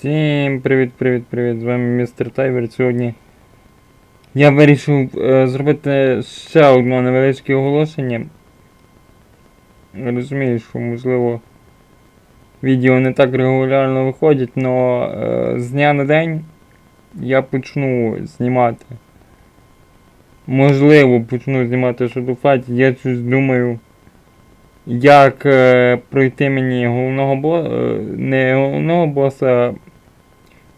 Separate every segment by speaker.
Speaker 1: Всім привіт-привіт-привіт! З вами містер Тайвер. Сьогодні я вирішив е, зробити ще одне невеличке оголошення. Розумію, що можливо відео не так регулярно виходять, але з дня на день я почну знімати. Можливо, почну знімати Shadow Fight. Я щось думаю, як е, пройти мені головного боса, не головного боса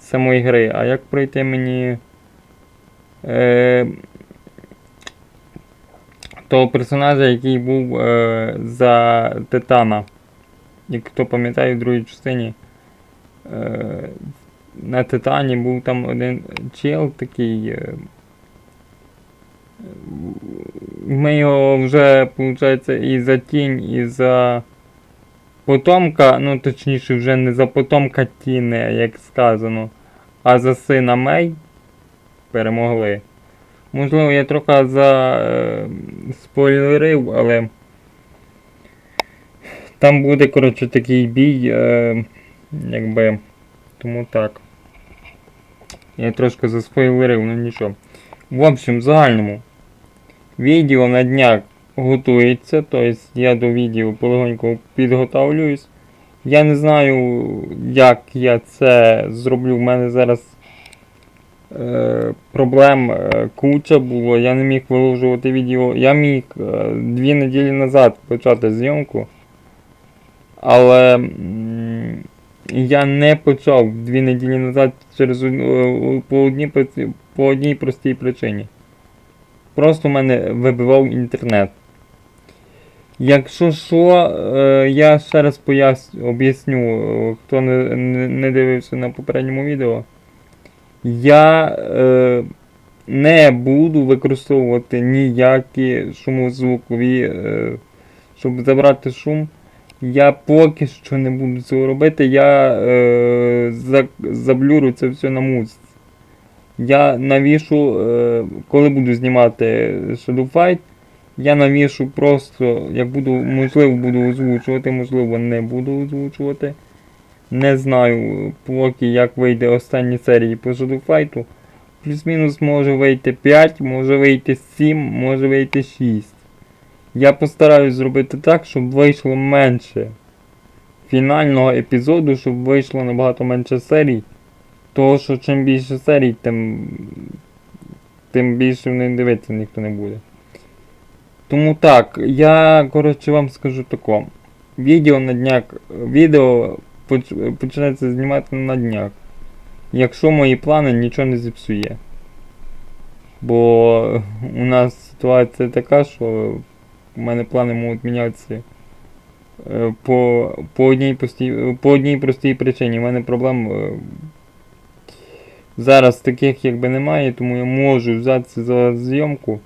Speaker 1: самої гри, а як пройти мені е, того персонажа, який був е, за Титана. Як хто пам'ятає в другій частині. Е, на Титані був там один чел такий. Е, ми його вже, виходить, і за тінь, і за потомка, ну точніше, вже не за потомка Тіни, як сказано, а за сина Мей перемогли. Можливо, я трохи за е, спойлерив, але там буде, коротше, такий бій, е, якби, тому так. Я трошки заспойлерив, ну нічого. В общем, в загальному. Відео на днях готується, тобто я до відео полегонько підготовлююсь. Я не знаю, як я це зроблю. В мене зараз е, проблем е, куча було. Я не міг виложувати відео. Я міг е, дві неділі назад почати зйомку. Але я не почав дві неділі назад через по одній, по одній простій причині. Просто в мене вибивав інтернет. Якщо що, е, я ще раз пояс... об'ясню, хто не, не, дивився на попередньому відео. Я е, не буду використовувати ніякі шумозвукові, е, щоб забрати шум. Я поки що не буду цього робити. Я е, за, заблюрю це все на музиці. Я навішу, е, коли буду знімати Shadow Fight, я навішу просто, як буду, можливо, буду озвучувати, можливо, не буду озвучувати. Не знаю, поки як вийде останні серії по Shadow Плюс-мінус може вийти 5, може вийти 7, може вийти 6. Я постараюсь зробити так, щоб вийшло менше фінального епізоду, щоб вийшло набагато менше серій. Того, що чим більше серій, тим, тим більше не дивитися ніхто не буде. Тому так, я коротше вам скажу тако. Відео на днях. Відео поч- почнеться знімати на днях. Якщо мої плани нічого не зіпсує. Бо у нас ситуація така, що у мене плани можуть мінятися е, по, по, одній, простій, по одній простій причині. У мене проблем е, зараз таких якби немає, тому я можу взятися за зйомку.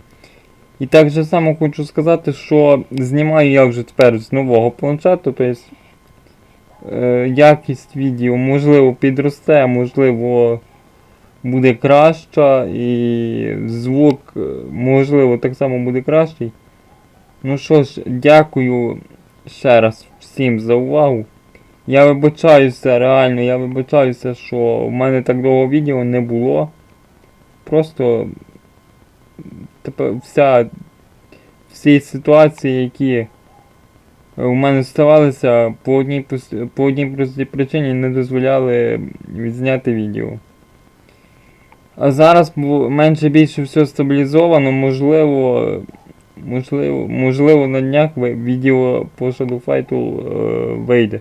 Speaker 1: І так же само хочу сказати, що знімаю я вже тепер з нового планшету, тобто е, якість відео можливо підросте, можливо буде краща, і звук е, можливо так само буде кращий. Ну що ж, дякую ще раз всім за увагу. Я вибачаюся, реально, я вибачаюся, що в мене так довго відео не було. Просто тепер вся всі ситуації, які у мене ставалися, по одній, по одній простій причині не дозволяли відзняти відео. А зараз менше більше все стабілізовано, можливо, можливо, можливо на днях відео по Shadowfight е, вийде.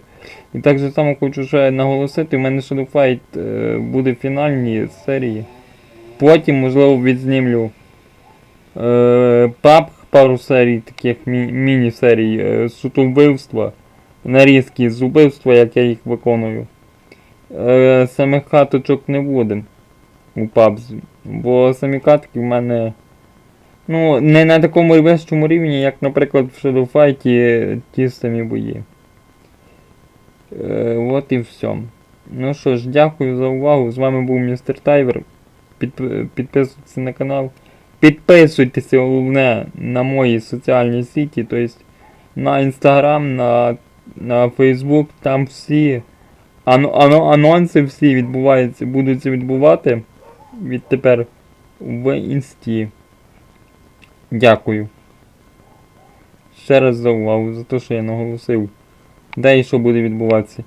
Speaker 1: І так же само хочу ще наголосити, у мене Shadow Fight е, буде в фінальній серії. Потім, можливо, відзнімлю пап пару серій, таких мі- міні-серій е, суто вбивства, нарізки з убивства, як я їх виконую. Е, самих каточок не буде у PUBG, бо самі катки в мене ну, не на такому вищому рівні, як, наприклад, в Fight ті самі бої. Е, от і все. Ну що ж, дякую за увагу. З вами був містер Тайвер. Підп- Підписуйтесь на канал. Підписуйтеся головне на мої соціальні сіті, тобто на Instagram, на, на Facebook, там всі ано, ано, анонси всі відбуваються, будуть відбувати відтепер в інсті. Дякую. Ще раз за увагу, за те, що я наголосив. Де і що буде відбуватися.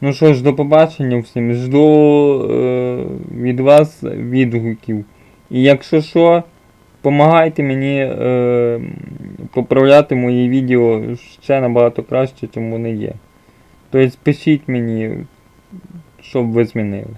Speaker 1: Ну що ж, до побачення всім. Жду е, від вас відгуків. І якщо що, помагайте мені е, поправляти мої відео ще набагато краще, чим вони є. Тобто пишіть мені, щоб ви змінили.